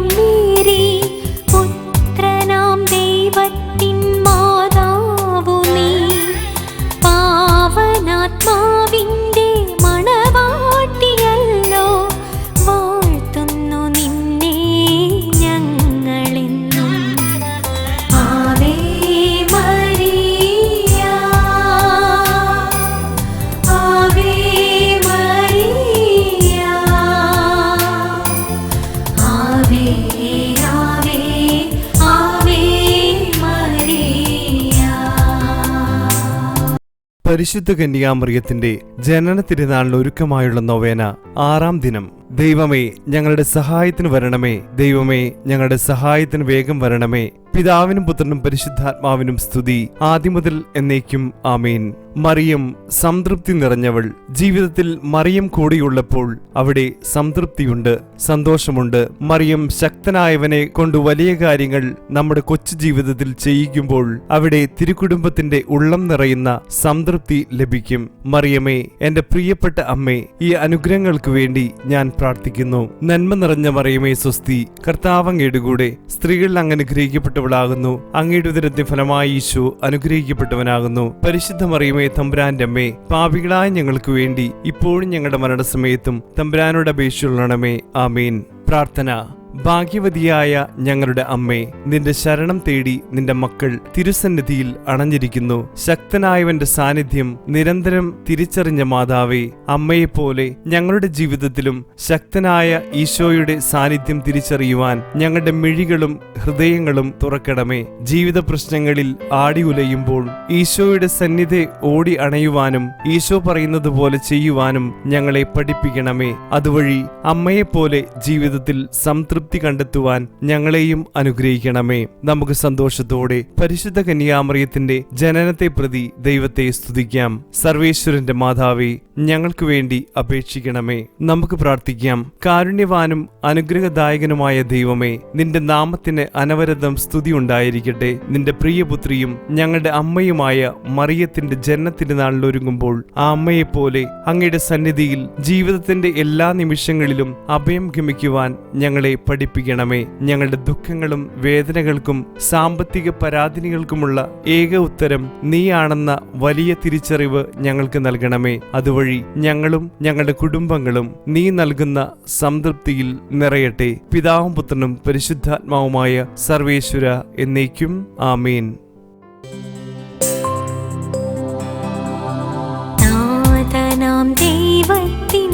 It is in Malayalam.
mí. പരിശുദ്ധ കന്യാമൃഗത്തിന്റെ ജനന തിരുനാളിന് ഒരുക്കമായുള്ള നൊവേന ആറാം ദിനം. ദൈവമേ ഞങ്ങളുടെ സഹായത്തിന് വരണമേ. ദൈവമേ ഞങ്ങളുടെ സഹായത്തിന് വേഗം വരണമേ. പിതാവിനും പുത്രനും പരിശുദ്ധാത്മാവിനും സ്തുതി. ആദ്യമുതൽ എന്നേക്കും ആമേൻ. മറിയം സംതൃപ്തി നിറഞ്ഞവൾ ജീവിതത്തിൽ മറിയം കൂടിയുള്ളപ്പോൾ അവിടെ സംതൃപ്തിയുണ്ട് സന്തോഷമുണ്ട്. മറിയം ശക്തനായവനെ കൊണ്ട് വലിയ കാര്യങ്ങൾ നമ്മുടെ കൊച്ചു ജീവിതത്തിൽ ചെയ്യിക്കുമ്പോൾ അവിടെ തിരുക്കുടുംബത്തിന്റെ ഉള്ളം നിറയുന്ന സംതൃപ്തി ലഭിക്കും. മറിയമേ എന്റെ പ്രിയപ്പെട്ട അമ്മേ ഈ അനുഗ്രഹങ്ങൾക്ക് വേണ്ടി ഞാൻ പ്രാർത്ഥിക്കുന്നു. നന്മ നിറഞ്ഞ മറിയമേ സ്വസ്തി കർത്താവങ്ങയുടെ കൂടെ സ്ത്രീകളിൽ അങ്ങ് അനുഗ്രഹിക്കപ്പെട്ടവളാകുന്നു അങ്ങയുടെ ഉദരത്തെ ഫലമായി ഈശോ അനുഗ്രഹിക്കപ്പെട്ടവനാകുന്നു. പരിശുദ്ധ മറിയമേ തമ്പുരാന്റെ അമ്മേ പാപികളായ ഞങ്ങൾക്ക് വേണ്ടി ഇപ്പോഴും ഞങ്ങളുടെ മരണസമയത്തും തമ്പുരാനോട് അപേക്ഷിച്ചുള്ളണമേ ആമീൻ. പ്രാർത്ഥന. ഭാഗ്യവതിയായ ഞങ്ങളുടെ അമ്മേ നിന്റെ ശരണം തേടി നിന്റെ മക്കൾ തിരുസന്നിധിയിൽ അണഞ്ഞിരിക്കുന്നു. ശക്തനായവന്റെ സാന്നിധ്യം നിരന്തരം തിരിച്ചറിഞ്ഞ മാതാവേ അമ്മയെപ്പോലെ ഞങ്ങളുടെ ജീവിതത്തിലും ശക്തനായ ഈശോയുടെ സാന്നിധ്യം തിരിച്ചറിയുവാൻ ഞങ്ങളുടെ മിഴികളും ഹൃദയങ്ങളും തുറക്കണമേ. ജീവിത പ്രശ്നങ്ങളിൽ ആടി ഉലയുമ്പോൾ ഈശോയുടെ സന്നിധി ഓടി അണയുവാനും ഈശോ പറയുന്നത് പോലെ ചെയ്യുവാനും ഞങ്ങളെ പഠിപ്പിക്കണമേ. അതുവഴി അമ്മയെപ്പോലെ ജീവിതത്തിൽ സംതൃപ്തി കണ്ടെത്തുവാൻ ഞങ്ങളെയും അനുഗ്രഹിക്കണമേ. നമുക്ക് സന്തോഷത്തോടെ പരിശുദ്ധ കന്യാമറിയത്തിന്റെ ജനനത്തെ പ്രതി ദൈവത്തെ സ്തുതിക്കാം. സർവേശ്വരന്റെ മാതാവേ ഞങ്ങൾക്ക് വേണ്ടി അപേക്ഷിക്കണമേ. നമുക്ക് പ്രാർത്ഥിക്കാം. കാരുണ്യവാനും അനുഗ്രഹദായകനുമായ ദൈവമേ നിന്റെ നാമത്തിന് അനവരതം സ്തുതി ഉണ്ടായിരിക്കട്ടെ. നിന്റെ പ്രിയപുത്രിയും ഞങ്ങളുടെ അമ്മയുമായ മറിയത്തിന്റെ ജനനത്തിന്റെ ഒരുങ്ങുമ്പോൾ ആ അമ്മയെപ്പോലെ അങ്ങയുടെ സന്നിധിയിൽ ജീവിതത്തിന്റെ എല്ലാ നിമിഷങ്ങളിലും അഭയം ഗമിക്കുവാൻ ഞങ്ങളെ പഠിപ്പിക്കണമേ. ഞങ്ങളുടെ ദുഃഖങ്ങളും വേദനകൾക്കും സാമ്പത്തിക പരാധീനകൾക്കുമുള്ള ഏക ഉത്തരം നീയാണെന്ന വലിയ തിരിച്ചറിവ് ഞങ്ങൾക്ക് നൽകണമേ. അതുവഴി ഞങ്ങളും ഞങ്ങളുടെ കുടുംബങ്ങളും നീ നൽകുന്ന സംതൃപ്തിയിൽ നിറയട്ടെ. പിതാവും പുത്രനും പരിശുദ്ധാത്മാവുമായ സർവേശ്വര എന്നേക്കും ആമേൻ. ദൈവത്തിൻ